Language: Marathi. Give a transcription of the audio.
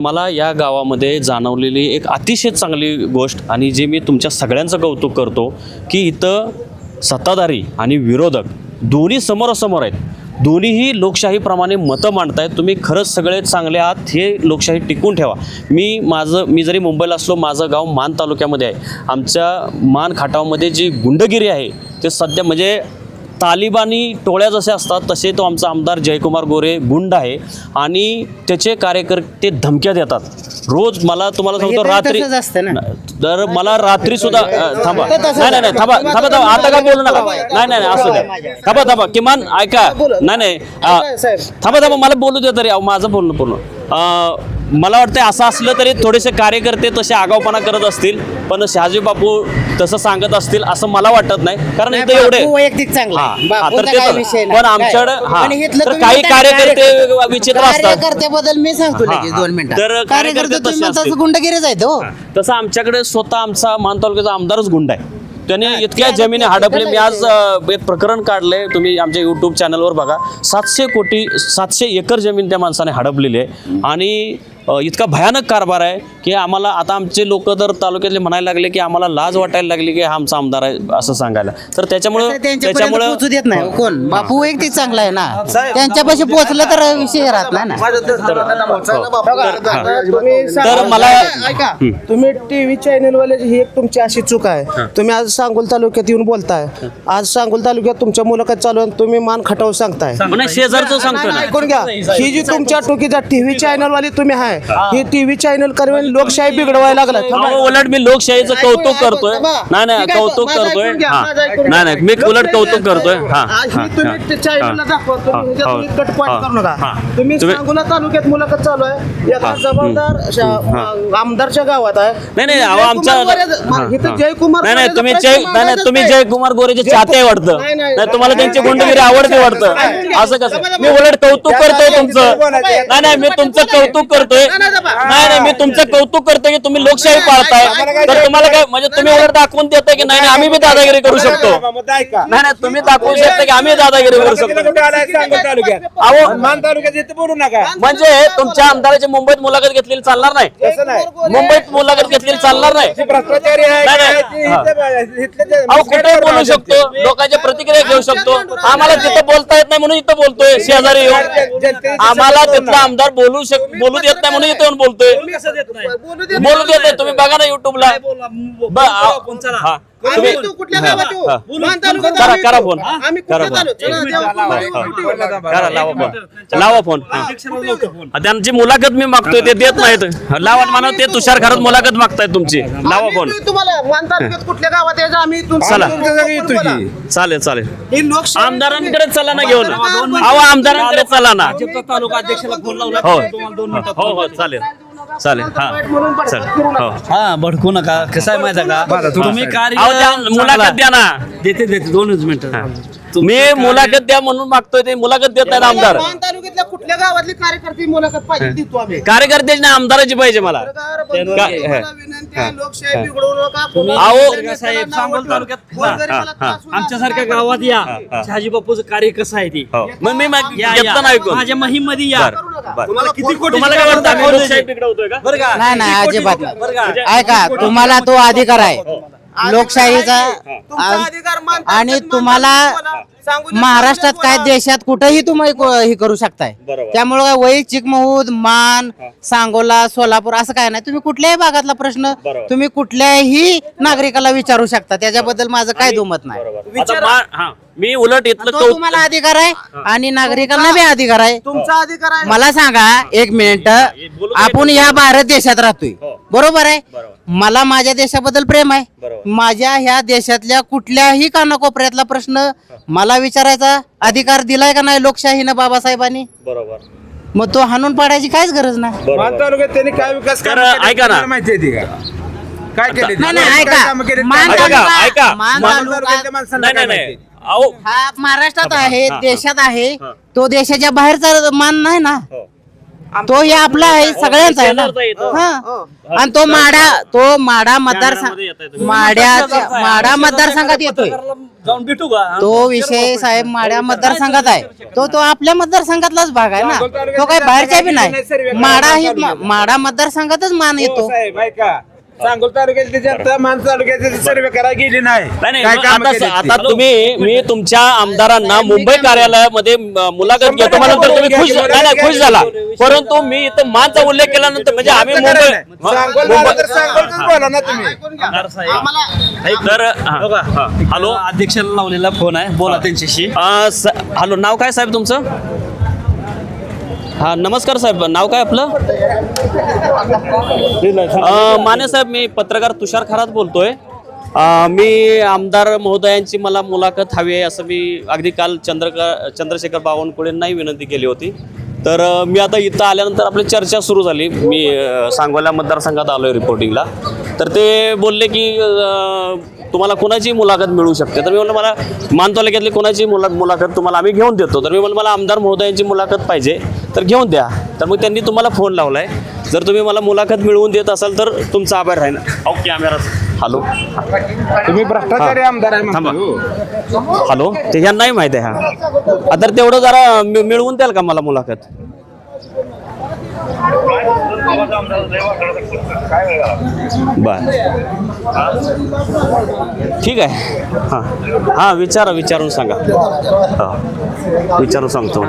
मला या गावामध्ये जाणवलेली एक अतिशय चांगली गोष्ट आणि जे मी तुमच्या सगळ्यांचं कौतुक करतो की इथं सत्ताधारी आणि विरोधक दोन्ही समोरासमोर आहेत. दोन्हीही लोकशाहीप्रमाणे मतं मांडतायत. तुम्ही खरंच सगळे चांगले आहात हे लोकशाही टिकून ठेवा. मी माझं मी जरी मुंबईला असलो माझं गाव मान तालुक्यामध्ये आहे. आमच्या मान खाटावमध्ये जी गुंडगिरी आहे ते सध्या म्हणजे तालिबानी टोळ्या जसे असतात तसे तो आमचा आमदार जयकुमार गोरे गुंड आहे. आणि त्याचे कार्यकर्ते धमक्या देतात. रोज मला तुम्हाला सांगतो हे तर रात्री. तर मला रात्री सुद्धा थांबा. नाही नाही नाही थांबा थांबा थांबा आता काय बोलू नका. नाही नाही नाही असू द्या. थांबा थांबा किमान ऐका. नाही नाही थांबा थांबा मला बोलू द्या तरी. माझं बोलणं पूर्ण. मला वाटतं असं असलं तरी थोडेसे कार्यकर्ते तसे आगावपणा करत असतील पण शहाजी बापू तसं सांगत असतील असं मला वाटत नाही कारण इथे एवढे वैयक्तिक चांगला हा, आहे. तर बापूचा ते तर-. पण? आमच्याकडं- हा. तर काही कार्यकर्ते विचित्र असतात. कार्यकर्त्याबद्दल मी सांगतो हा, लगेच हा. दोन मिनिटं तर कार्यकर्ते कार्यकर्ते तसे तुम्ही म्हणता असतील. गुंडगिरीच आहेत हो तसं आमच्याकडे स्वतः आमचा मान तालुक्याचा आमदारच गुंड आहे त्याने इतक्या जमिनी हडपले मी आज अ, एक प्रकरण काढले तुम्ही आमच्या यूट्यूब चॅनलवर बघा सातशे कोटी सातशे एकर जमीन त्या माणसाने हडपलेली आहे आणि इतका भयानक कारभार आहे की आम्हाला आता आमचे लोक तर तालुक्यातले म्हणायला लागले की आम्हाला लाज वाटायला लागली की हा आमचा आमदार आहे असं सांगायला. तर त्याच्यामुळं त्याच्यामुळं पोहोचू देत नाही. हो. कोण? बापू वैयक्तिक चांगला आहे ना. त्यांच्यापाशी पोहोचलं तर विषय राहत नाही ना. तर मला ऐका तुम्ही टीव्ही चॅनल वाले ही एक तुमची अशी चूक आहे. तुम्ही आज सांगोल तालुक्यात येऊन बोलताय. आज सांगोल तालुक्यात तुमच्या मुलाखत चालू आहे तुम्ही मान खटाव सांगताय. शेजारचं सांगतोय. ना ऐकून घ्या. ही जी तुमच्या टोकीचा टीव्ही चॅनल वाली तुम्ही आहे ही. टीव्ही चॅनल करून लोकशाही बिघडवायला लागला. अहो, उलट मी लोकशाहीचं कौतुक करतोय. नाही नाही कौतुक करतोय. हा. नाही नाही मी. उलट कौतुक करतोय. हा. हा, हा, ही. तुम्ही हा. हा, हा, हा, हा. सांगोला तालुक्यात मुलाखत चालू आहे. एका जबाबदार आमदारच्या गावात आहे. नाही नाही अहो, जयकुमार आमच्या गोरे- इथं. जयकुमार नाही नाही गोरेचा तुम्ही प्रश्न जय नाही तुम्ही नाही. जयकुमार गोरेचे चाहते आहे वाटतं. नाही, नाही. नाही तुम्हाला त्यांची गुंडगिरी आवडते वाटतं. असं कसं? मी उलट कौतुक करतोय तुमचं. नाही नाही मी तुमचं कौतुक करतोय. नाही नाही मी तुमचं कौतुक करतोय की तुम्ही लोकशाही पाळताय. तर तुम्हाला काय म्हणजे तुम्ही उलट दाखवून देताय की नाही नाही आम्ही बी दादागिरी करू शकतो. नाही नाही तुम्ही दाखवू शकता की आम्ही दादागिरी करू शकतो. अहो मान तालुक्यात येते बोलू नका. म्हणजे तुमच्या आमदाराची मुंबईत मुलाखत घेतलेली चालणार नाही? मुंबईत मुलाखत घेतलेली चालणार नाही? भ्रष्टाचारी अहो कुठे बोलू शकतो. लोकांच्या प्रतिक्रिया घेऊ शकतो. आम्हाला तिथं बोलता येत नाही म्हणून इथं बोलतोय शेजारी येऊन. आम्हाला तिथला आमदार बोलू शक बोलू देत नाही म्हणून इथं येऊन बोलतोय. बोलू देत नाही. तुम्ही बघा ना युट्यूबला आम्ही तू कुठल्या गावात येऊ? मान तालुक्यात करा आम्ही करा येऊ. फोन आम्ही करा कुठल्या फोन. तालुक्यात? चला, देवा, करा लावा फोन. लावा फोन. हा. त्यांची मुलाखत मी मागतोय ते देत नाहीत. लावा म्हणा ते तुषार खरंच मुलाखत मागतायत तुमची. लावा आम्ही फोन. येतोय तुम्हाला मान तालुक्यात कुठल्या गावात यायचं? आम्ही इथून चला. तुमच्या जागी येतो की चालेल चालेल. ही लोकशाही आमदारांकडे चला ना घेऊन. अहो आमदारांकडे चला ना. तालुका अध्यक्षाला फोन लावला हो. तुम्हाला दोन मिनिटात हो हो चालेल. चालेल हा. हो. हा भडकू नका. कसं आहे माहिती आहे का? तुम्ही कार्य त्या मुलाखत द्या ना. देते देते. दोनच मिनिटं. मी मुलाखत द्या म्हणून मागतोय ते. मुलाखत देत नाहीत आमदार. तालुक्यातल्या कुठल्या गावातली कार्यकर्ते मुलाखत पाहिजे देतो आम्ही. कार्यकर्त्याची नाही आमदाराची पाहिजे मला. बंधू, तुम्हाला विनंती आहे, लोकशाही बिघडवू नका. कोणाला अहो. गोरगरिबाला साहेब, नाव सांगोल ठेवू. तालुक्यात- गोरगरिबाला हा, हा. त्रास होणार आमच्यासारख्या नाही. गावात या. शहाजी बापूचं कार्य कसं आहे ते? हो. मग मी मग या, घेतलं या. ना ऐकून. माझ्या महिममध्ये या. बरं, बरं. तुम्हाला किती कोटी तुम्हाला काय वाटतं? आम्ही लोकशाही बिघडवतोय का? बरं का? नाही नाही अजिबात? नाही. ऐका तुम्हाला तो अधिकार आहे. लोकशाहीचा तुमचा आ- अधिकार मान आणि तुम्हाला. महाराष्ट्रात. काय देशात कुठेही तुम्ही को- हे करू शकताय. बरोबर. त्यामुळे काय वैयक चिकमहूद मान सांगोला सोलापूर असं काय नाही. तुम्ही कुठल्याही भागातला प्रश्न बरोबर. तुम्ही कुठल्याही नागरिकाला विचारू शकता. त्याच्याबद्दल माझं काय दुमत नाही. आता मा- हा मी उलट इथलं तो कौतुक तुम्हाला अधिकार आहे आणि नागरिकांना बी अधिकार आहे. तुमचा अधिकार आहे. मला सांगा एक मिनिट. बोलू दे. आपण ह्या भारत देशात राहतोय. हो. बरोबर आहे? बरोबर. मला माझ्या देशाबद्दल प्रेम आहे. बरोबर. माझ्या ह्या देशातल्या कुठल्याही कानाकोपऱ्यातला प्रश्न मला विचारायचा अधिकार दिलाय का नाही लोकशाहीनं बाबासाहेबांनी बरोबर मग तो हाणून पाडायची काहीच गरज नाही मान तालुक्यात त्यांनी काय विकास केले ऐका ना. तुम्हाला माहिती आहे ती का काय केले नाही नाही? ऐका मान ऐका, तालुका- ऐका. मान मान तालुका तालुक्यातल्या माणसांना नाही काय नाही नाही माहिती? अहो हा महाराष्ट्रात आहे. देशात आहे हा. तो देशाच्या बाहेरचा मान नाही ना हो. तो हे आपला आहे सगळ्यांचा आहे ना? तो. हा. आणि तो माडा तो माडा मतदारसंघ. माड्याच्या माडा मतदारसंघात येतोय. जाऊन भेटू का? तो विषय साहेब माड्या मतदारसंघात आहे. तो तो आपल्या मतदारसंघातलाच भाग आहे ना? तो काही बाहेरच्या बी नाही. माडा ही माडा मतदारसंघातच मान हो, येतो. साहेब ऐका. सांगोल तालुक्याची जनता मान तालुक्याची सर्वे करायला गेली नाही. नाही नाही काय मग कामं आता केली ती? आता तुम्ही मी तुमच्या आमदारांना मुंबई कार्यालयामध्ये म- मुलाखत घेतो म्हणल्यानंतर तुम्ही खुश नाही नाही खुश झाला. परंतु मी इथं मानचा उल्लेख केल्यानंतर म्हणजे आम्ही मुंबई सांगोल मुंबई- मला तर सांगोलचंच बोला ना तुम्ही. आमदार साहेब. तर हा, हा. हॅलो. अध्यक्षाला लावलेला फोन आहे. बोला त्यांच्याशी. अ, स- हॅलो नाव काय साहेब तुमचं? हा नमस्कार साहेब. नाव काय आपलं? माने साहेब मी पत्रकार तुषार खरात बोलतोय. मी आमदार महोदयांची मला मुलाखत हवी आहे असं मी अगदी काल चंद्रका चंद्रशेखर बावनकुळेंनाही विनंती केली होती. तर मी आता इथं आल्यानंतर आपली चर्चा सुरू झाली. मी सांगोला मतदारसंघात आलो आहे रिपोर्टिंगला तर ते बोलले की तुम्हाला कोणाची मुलाखत मिळू शकते. तर मी म्हणलं मला मान तालुक्यातली कोणाची मुला मुलाखत तुम्हाला आम्ही घेऊन देतो. तर मी म्हणलं मला आमदार महोदयांची मुलाखत पाहिजे तर घेऊन द्या. तर मग त्यांनी तुम्हाला फोन लावला आहे जर तुम्ही मला मुलाखत मिळवून देत असाल तर तुमचा आभार राहील ओके कॅमेरा हॅलो. तुम्ही भ्रष्टाचारी आमदार आहे थांबा. हॅलो. ते ह्या नाही माहिती आहे हा. आता तेवढं जरा मिळवून द्याल का मला मुलाखत? बर. ठीक आहे. हां. हां विचारा विचारून सांगा. हां. विचारून सांगतो.